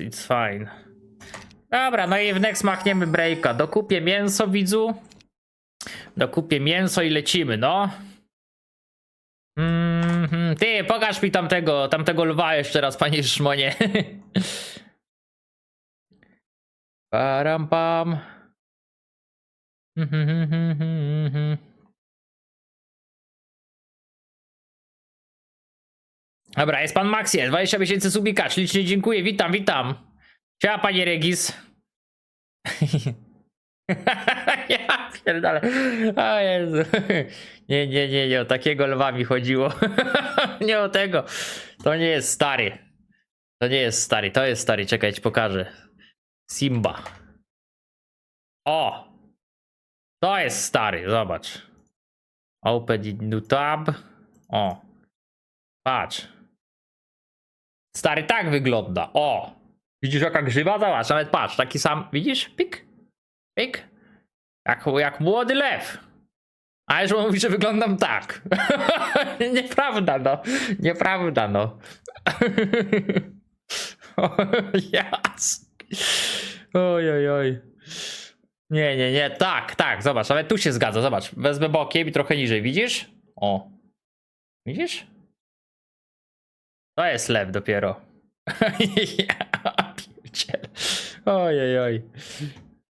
It's fine. Dobra, no i w next machniemy breaka. Dokupię mięso, widzu. Dokupię mięso i lecimy, no. Mhm. Ty, pokaż mi tamtego, tamtego lwa jeszcze raz, panie Szmonie. Param pam. Mhm. Dobra, jest pan Maxie, 20 miesięcy subika, ślicznie dziękuję, witam, witam. Siema panie Regis. ja pierdolę. O Jezu. Nie, nie, nie, nie, o takiego lwa mi chodziło. nie o tego. To nie jest stary. To nie jest stary, to jest stary, czekaj, ci pokażę. Simba. O! To jest stary, zobacz. Open new tab. O. Patrz. Stary tak wygląda. O! Widzisz jaka grzyba? Zobacz, nawet patrz, taki sam. Widzisz? Pik. Pik. Jak, jak młody lew. A już mówi, że wyglądam tak. Nieprawda, no. Nieprawda, no. jas. Oj, oj, oj. Nie, nie, nie. Tak, tak, zobacz, nawet tu się zgadza, zobacz. Wezmę bokiem i trochę niżej, widzisz? O. Widzisz? To jest lew dopiero. ja pierdzielę. Oj, oj, oj.